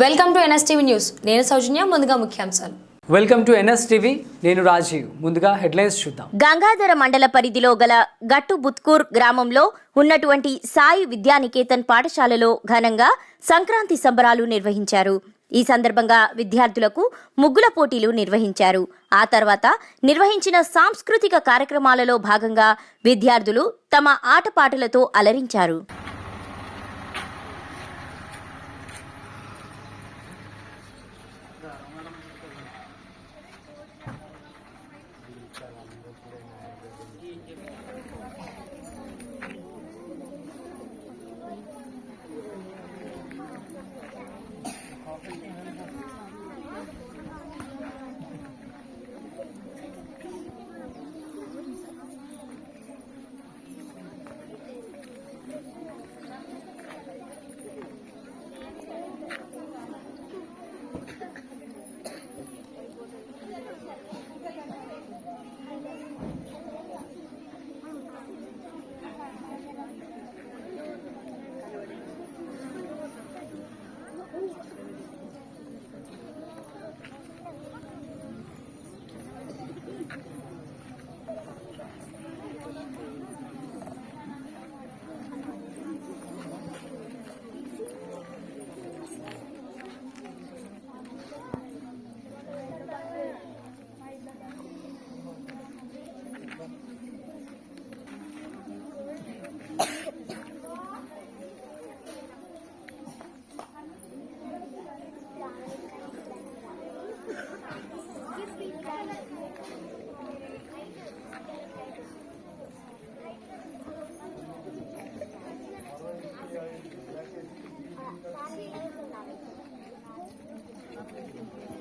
Welcome to NSTV news. నేను సౌజన్య ముందుగా ముఖ్యాంశాలు. వెల్కమ్ టు ఎన్ఎస్ టీవీ నేను రాజీవ్. ముందుగా హెడ్లైన్స్ చూద్దాం. గంగాధర మండల పరిధిలో గల గట్టు బుత్కూర్ గ్రామంలో ఉన్నటువంటి సాయి విద్యానికేతన్ పాఠశాలలో ఘనంగా సంక్రాంతి సంబరాలు నిర్వహించారు. ఈ సందర్భంగా విద్యార్థులకు ముగ్గుల పోటీలు నిర్వహించారు. ఆ తర్వాత నిర్వహించిన సాంస్కృతిక కార్యక్రమాలలో భాగంగా విద్యార్థులు తమ ఆటపాటలతో అలరించారు. ಮೇಡಮ್ ಜೊತೆ Obrigada.